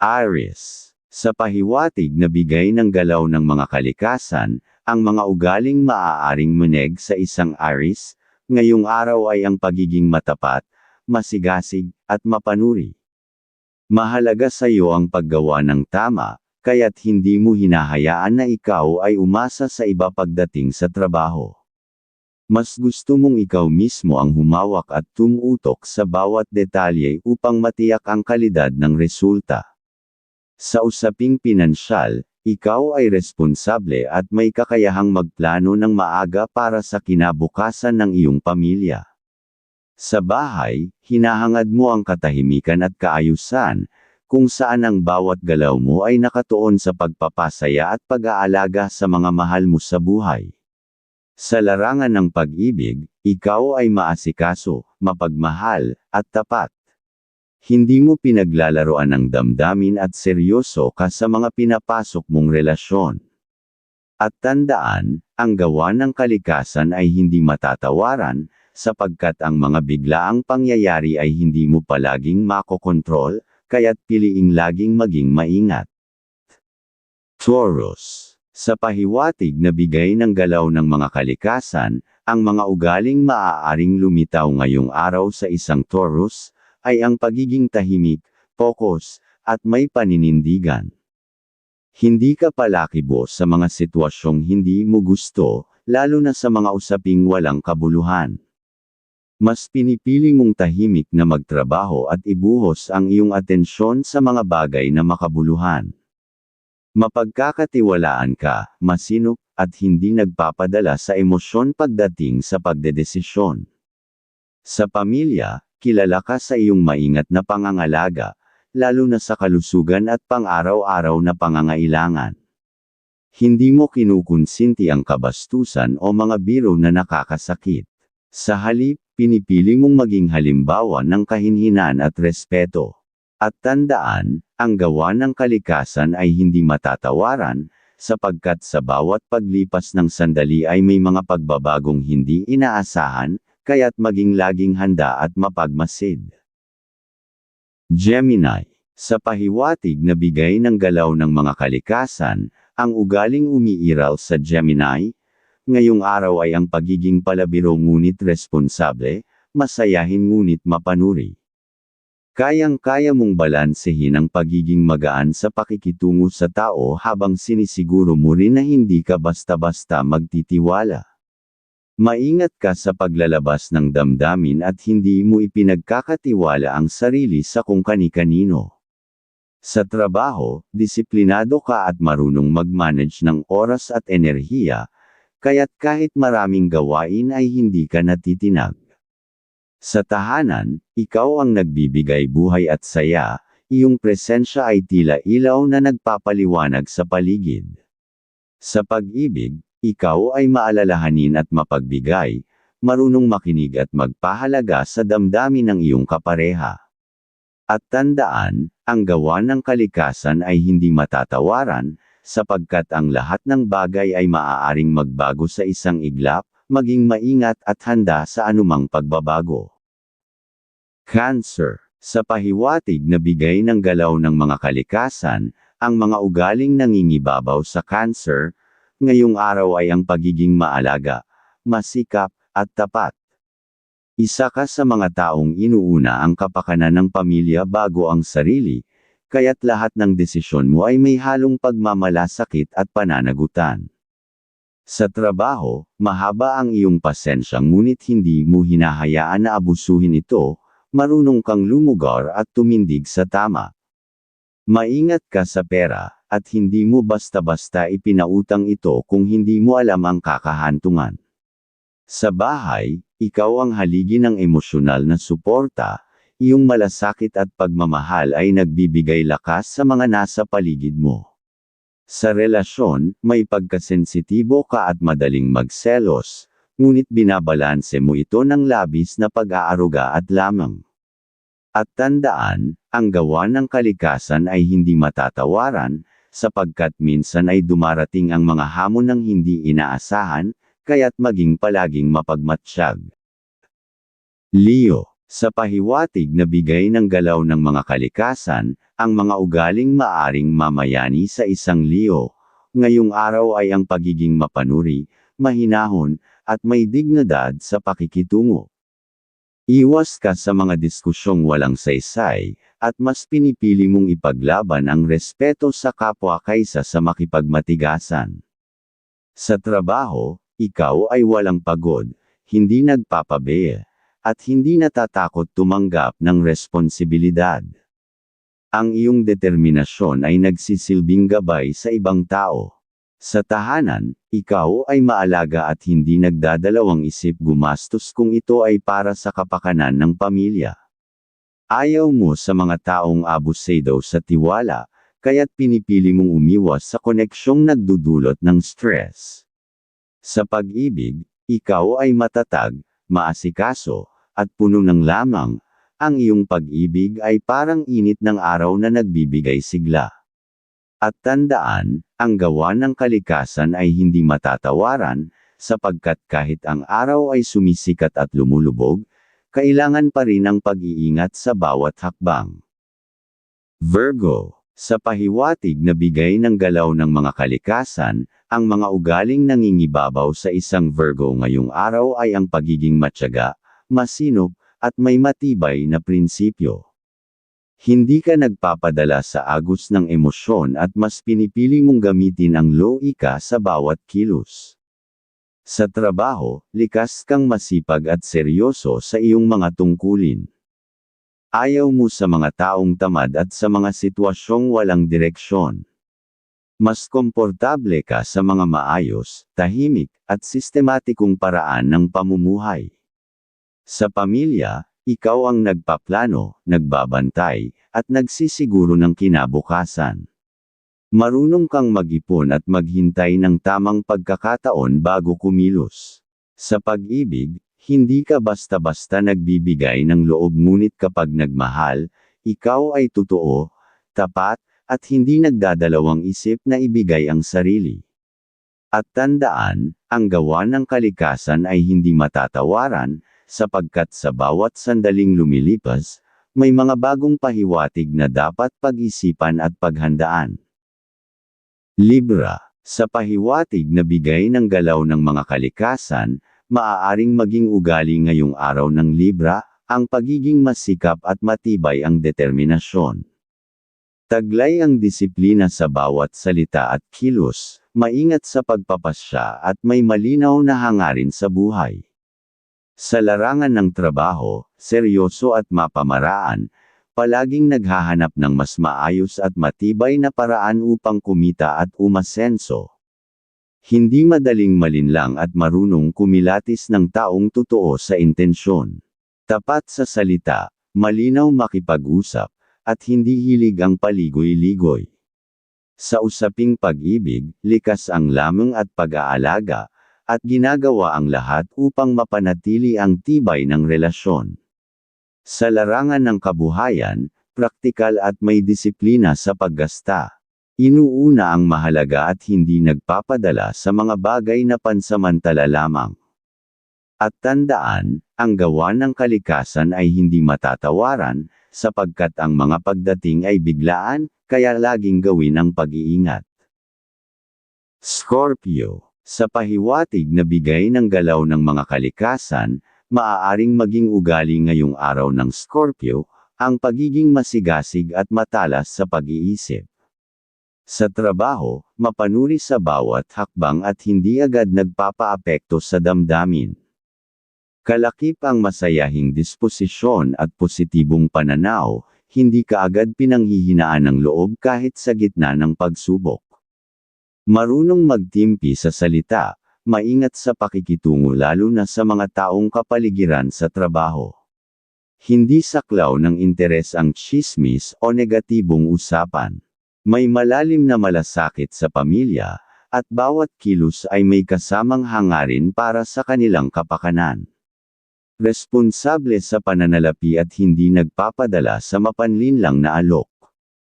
Aries. Sa pahiwatig na bigay ng galaw ng mga kalikasan, ang mga ugaling maaaring muneg sa isang Aries, ngayong araw ay ang pagiging matapat, masigasig, at mapanuri. Mahalaga sa iyo ang paggawa ng tama, kaya't hindi mo hinahayaan na ikaw ay umasa sa iba pagdating sa trabaho. Mas gusto mong ikaw mismo ang humawak at tumutok sa bawat detalye upang matiyak ang kalidad ng resulta. Sa usaping pinansyal, ikaw ay responsable at may kakayahang magplano ng maaga para sa kinabukasan ng iyong pamilya. Sa bahay, hinahangad mo ang katahimikan at kaayusan, kung saan ang bawat galaw mo ay nakatuon sa pagpapasaya at pag-aalaga sa mga mahal mo sa buhay. Sa larangan ng pag-ibig, ikaw ay maasikaso, mapagmahal, at tapat. Hindi mo pinaglalaroan ng damdamin at seryoso ka sa mga pinapasok mong relasyon. At tandaan, ang gawa ng kalikasan ay hindi matatawaran, sapagkat ang mga biglaang pangyayari ay hindi mo palaging makokontrol, kaya't piliing laging maging maingat. Taurus. Sa pahiwatig na bigay ng galaw ng mga kalikasan, ang mga ugaling maaaring lumitaw ngayong araw sa isang Taurus, ay ang pagiging tahimik, focus, at may paninindigan. Hindi ka palakibo sa mga sitwasyong hindi mo gusto, lalo na sa mga usaping walang kabuluhan. Mas pinipili mong tahimik na magtrabaho at ibuhos ang iyong atensyon sa mga bagay na makabuluhan. Mapagkakatiwalaan ka, masinop, at hindi nagpapadala sa emosyon pagdating sa pagdedesisyon. Sa pamilya, kilala ka sa iyong maingat na pangangalaga, lalo na sa kalusugan at pang-araw-araw na pangangailangan. Hindi mo kinukonsinti ang kabastusan o mga biro na nakakasakit. Sa halip, pinipili mong maging halimbawa ng kahinhinan at respeto. At tandaan, ang gawa ng kalikasan ay hindi matatawaran, sapagkat sa bawat paglipas ng sandali ay may mga pagbabagong hindi inaasahan, kaya't maging laging handa at mapagmasid. Gemini. Sa pahiwatig na bigay ng galaw ng mga kalikasan, ang ugaling umiiral sa Gemini, ngayong araw ay ang pagiging palabiro ngunit responsable, masayahin ngunit mapanuri. Kayang-kaya mong balansehin ang pagiging magaan sa pakikitungo sa tao habang sinisiguro mo rin na hindi ka basta-basta magtitiwala. Maingat ka sa paglalabas ng damdamin at hindi mo ipinagkakatiwala ang sarili sa kung kani-kanino. Sa trabaho, disiplinado ka at marunong mag-manage ng oras at enerhiya, kaya't kahit maraming gawain ay hindi ka natitinag. Sa tahanan, ikaw ang nagbibigay buhay at saya, iyong presensya ay tila ilaw na nagpapaliwanag sa paligid. Sa pag-ibig, ikaw ay maalalahanin at mapagbigay, marunong makinig at magpahalaga sa damdamin ng iyong kapareha. At tandaan, ang gawa ng kalikasan ay hindi matatawaran, sapagkat ang lahat ng bagay ay maaaring magbago sa isang iglap, maging maingat at handa sa anumang pagbabago. Cancer. Sa pahiwatig na bigay ng galaw ng mga kalikasan, ang mga ugaling nangingibabaw sa cancer, ngayong araw ay ang pagiging maalaga, masikap, at tapat. Isa ka sa mga taong inuuna ang kapakanan ng pamilya bago ang sarili, kaya't lahat ng desisyon mo ay may halong pagmamalasakit at pananagutan. Sa trabaho, mahaba ang iyong pasensya ngunit hindi mo hinahayaan na abusuhin ito, marunong kang lumugar at tumindig sa tama. Maingat ka sa pera, at hindi mo basta-basta ipinautang ito kung hindi mo alam ang kakahantungan. Sa bahay, ikaw ang haligi ng emosyonal na suporta, iyong malasakit at pagmamahal ay nagbibigay lakas sa mga nasa paligid mo. Sa relasyon, may pagkasensitibo ka at madaling magselos, ngunit binabalanse mo ito ng labis na pag-aaruga at lamang. At tandaan, ang gawa ng kalikasan ay hindi matatawaran, sapagkat minsan ay dumarating ang mga hamon ng hindi inaasahan, kaya't maging palaging mapagmatsyag. Leo Sa pahiwatig na bigay ng galaw ng mga kalikasan, ang mga ugaling maaring mamayani sa isang liyo, ngayong araw ay ang pagiging mapanuri, mahinahon, at may dignidad sa pakikitungo. Iwas ka sa mga diskusyong walang saysay, at mas pinipili mong ipaglaban ang respeto sa kapwa kaysa sa makipagmatigasan. Sa trabaho, ikaw ay walang pagod, hindi nagpapabe, at hindi natatakot tumanggap ng responsibilidad. Ang iyong determinasyon ay nagsisilbing gabay sa ibang tao. Sa tahanan, ikaw ay maalaga at hindi nagdadalawang isip gumastos kung ito ay para sa kapakanan ng pamilya. Ayaw mo sa mga taong abusado sa tiwala, kaya't pinipili mong umiwas sa koneksyong nagdudulot ng stress. Sa pag-ibig, ikaw ay matatag, maasikaso, at puno ng lamang, ang iyong pag-ibig ay parang init ng araw na nagbibigay sigla. At tandaan, ang gawa ng kalikasan ay hindi matatawaran, sapagkat kahit ang araw ay sumisikat at lumulubog, kailangan pa rin ang pag-iingat sa bawat hakbang. Virgo, sa pahiwatig na bigay ng galaw ng mga kalikasan, ang mga ugaling nangingibabaw sa isang Virgo ngayong araw ay ang pagiging matyaga, masinop, at may matibay na prinsipyo. Hindi ka nagpapadala sa agos ng emosyon at mas pinipili mong gamitin ang loika sa bawat kilos. Sa trabaho, likas kang masipag at seryoso sa iyong mga tungkulin. Ayaw mo sa mga taong tamad at sa mga sitwasyong walang direksyon. Mas komportable ka sa mga maayos, tahimik, at sistematikong paraan ng pamumuhay. Sa pamilya, ikaw ang nagpaplano, nagbabantay, at nagsisiguro ng kinabukasan. Marunong kang mag-ipon at maghintay ng tamang pagkakataon bago kumilos. Sa pag-ibig, hindi ka basta-basta nagbibigay ng loob ngunit kapag nagmahal, ikaw ay totoo, tapat, at hindi nagdadalawang isip na ibigay ang sarili. At tandaan, ang gawa ng kalikasan ay hindi matatawaran, sapagkat sa bawat sandaling lumilipas, may mga bagong pahiwatig na dapat pag-isipan at paghandaan. Libra, sa pahiwatig na bigay ng galaw ng mga kalikasan, maaaring maging ugali ngayong araw ng Libra, ang pagiging masikap at matibay ang determinasyon. Taglay ang disiplina sa bawat salita at kilos, maingat sa pagpapasya at may malinaw na hangarin sa buhay. Sa larangan ng trabaho, seryoso at mapamaraan, palaging naghahanap ng mas maayos at matibay na paraan upang kumita at umasenso. Hindi madaling malinlang at marunong kumilatis ng taong totoo sa intensyon. Tapat sa salita, malinaw makipag-usap, at hindi hilig ang paligoy-ligoy. Sa usaping pag-ibig, likas ang lamang at pag-aalaga, at ginagawa ang lahat upang mapanatili ang tibay ng relasyon. Sa larangan ng kabuhayan, praktikal at may disiplina sa paggasta. Inuuna ang mahalaga at hindi nagpapadala sa mga bagay na pansamantala lamang. At tandaan, ang gawa ng kalikasan ay hindi matatawaran, sapagkat ang mga pagdating ay biglaan, kaya laging gawin ang pag-iingat. Scorpio sa pahiwatig na bigay ng galaw ng mga kalikasan, maaaring maging ugali ngayong araw ng Scorpio, ang pagiging masigasig at matalas sa pag-iisip. Sa trabaho, mapanuri sa bawat hakbang at hindi agad nagpapaapekto sa damdamin. Kalakip ang masayahing disposisyon at positibong pananaw, hindi ka agad pinanghihinaan ng loob kahit sa gitna ng pagsubok. Marunong magtimpi sa salita, maingat sa pakikitungo lalo na sa mga taong kapaligiran sa trabaho. Hindi saklaw ng interes ang chismis o negatibong usapan. May malalim na malasakit sa pamilya, at bawat kilos ay may kasamang hangarin para sa kanilang kapakanan. Responsable sa pananalapi at hindi nagpapadala sa mapanlinlang na alok.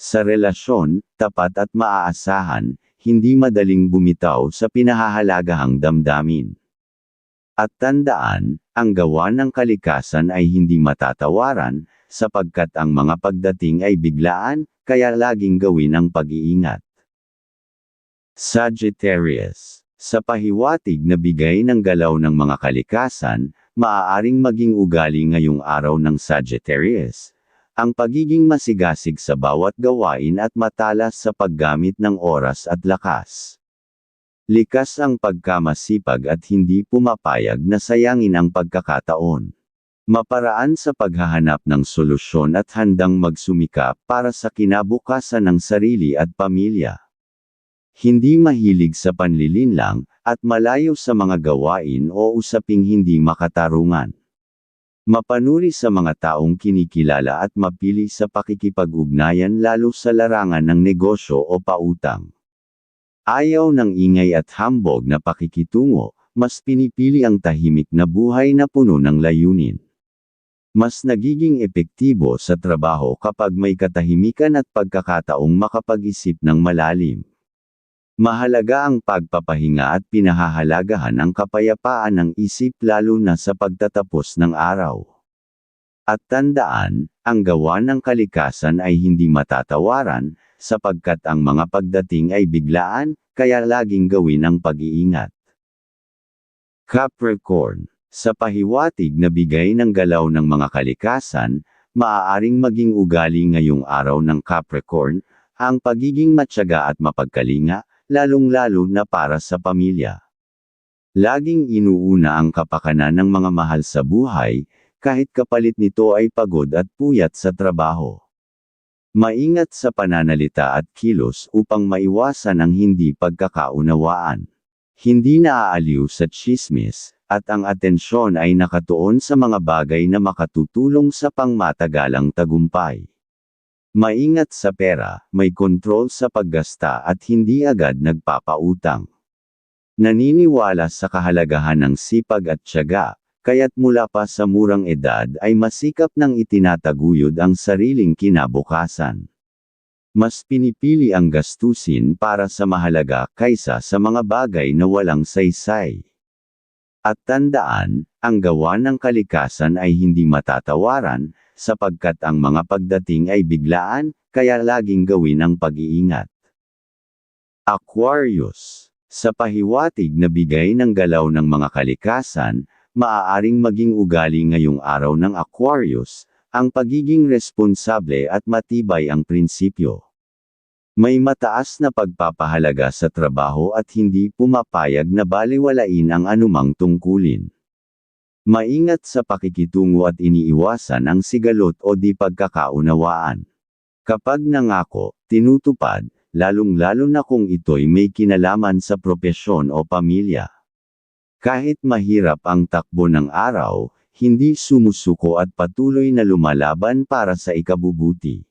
Sa relasyon, tapat at maaasahan, hindi madaling bumitaw sa pinahahalagahang damdamin. At tandaan, ang gawa ng kalikasan ay hindi matatawaran, sapagkat ang mga pagdating ay biglaan, kaya laging gawin ang pag-iingat. Sagittarius Sa pahiwatig na bigay ng galaw ng mga kalikasan, maaaring maging ugali ngayong araw ng Sagittarius, ang pagiging masigasig sa bawat gawain at matalas sa paggamit ng oras at lakas. Likas ang pagkamasipag at hindi pumapayag na sayangin ang pagkakataon. Maparaan sa paghahanap ng solusyon at handang magsumikap para sa kinabukasan ng sarili at pamilya. Hindi mahilig sa panlilinlang, at malayo sa mga gawain o usaping hindi makatarungan. Mapanuri sa mga taong kinikilala at mapili sa pakikipag-ugnayan lalo sa larangan ng negosyo o pautang. Ayaw ng ingay at hambog na pakikitungo, mas pinipili ang tahimik na buhay na puno ng layunin. Mas nagiging epektibo sa trabaho kapag may katahimikan at pagkakataong makapag-isip ng malalim. Mahalaga ang pagpapahinga at pinahahalagahan ang kapayapaan ng isip lalo na sa pagtatapos ng araw. At tandaan, ang gawa ng kalikasan ay hindi matatawaran, sapagkat ang mga pagdating ay biglaan, kaya laging gawin ang pag-iingat. Capricorn Sa pahiwatig na bigay ng galaw ng mga kalikasan, maaaring maging ugali ngayong araw ng Capricorn, ang pagiging matyaga at mapagkalinga, lalong-lalo na para sa pamilya. Laging inuuna ang kapakanan ng mga mahal sa buhay, kahit kapalit nito ay pagod at puyat sa trabaho. Maingat sa pananalita at kilos upang maiwasan ang hindi pagkakaunawaan. Hindi naaaliw sa chismis, at ang atensyon ay nakatuon sa mga bagay na makatutulong sa pangmatagalang tagumpay. Maingat sa pera, may kontrol sa paggasta at hindi agad nagpapautang. Naniniwala sa kahalagahan ng sipag at tiyaga, kaya't mula pa sa murang edad ay masikap nang itinataguyod ang sariling kinabukasan. Mas pinipili ang gastusin para sa mahalaga kaysa sa mga bagay na walang saysay. At tandaan, ang gawa ng kalikasan ay hindi matatawaran, sapagkat ang mga pagdating ay biglaan, kaya laging gawin ang pag-iingat. Aquarius Sa pahiwatig na bigay ng galaw ng mga kalikasan, maaaring maging ugali ngayong araw ng Aquarius, ang pagiging responsable at matibay ang prinsipyo. May mataas na pagpapahalaga sa trabaho at hindi pumapayag na baliwalain ang anumang tungkulin. Maingat sa pakikitungo at iniiwasan ang sigalot o di pagkakaunawaan. Kapag nangako, tinutupad, lalong-lalo na kung ito'y may kinalaman sa propesyon o pamilya. Kahit mahirap ang takbo ng araw, hindi sumusuko at patuloy na lumalaban para sa ikabubuti.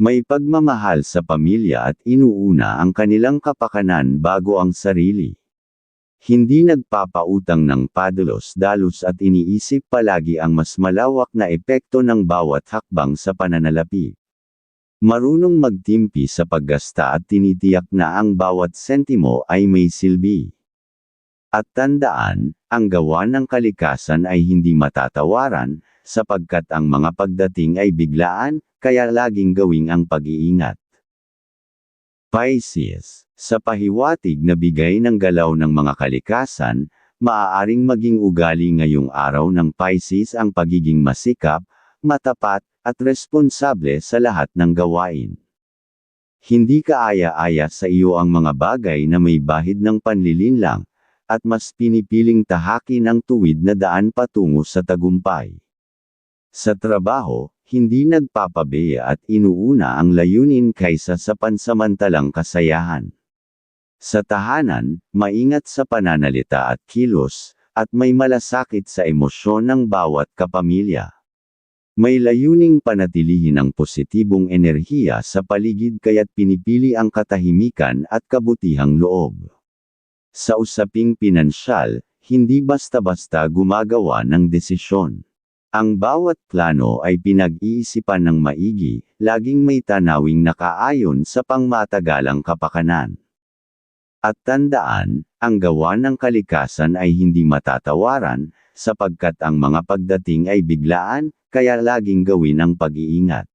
May pagmamahal sa pamilya at inuuna ang kanilang kapakanan bago ang sarili. Hindi nagpapautang ng padalos-dalos at iniisip palagi ang mas malawak na epekto ng bawat hakbang sa pananalapi. Marunong magtimpi sa paggasta at tinitiyak na ang bawat sentimo ay may silbi. At tandaan, ang gawa ng kalikasan ay hindi matatawaran, sapagkat ang mga pagdating ay biglaan, kaya laging gawing ang pag-iingat. Pisces, sa pahiwatig na bigay ng galaw ng mga kalikasan, maaaring maging ugali ngayong araw ng Pisces ang pagiging masikap, matapat, at responsable sa lahat ng gawain. Hindi kaaya-aya sa iyo ang mga bagay na may bahid ng panlilinlang, at mas pinipiling tahakin ang tuwid na daan patungo sa tagumpay. Sa trabaho, hindi nagpapabeya at inuuna ang layunin kaysa sa pansamantalang kasayahan. Sa tahanan, maingat sa pananalita at kilos, at may malasakit sa emosyon ng bawat kapamilya. May layuning panatilihin ang positibong enerhiya sa paligid kaya't pinipili ang katahimikan at kabutihang loob. Sa usaping pinansyal, hindi basta-basta gumagawa ng desisyon. Ang bawat plano ay pinag-iisipan ng maigi, laging may tanawing nakaayon sa pangmatagalang kapakanan. At tandaan, ang gawa ng kalikasan ay hindi matatawaran, sapagkat ang mga pagdating ay biglaan, kaya laging gawin ang pag-iingat.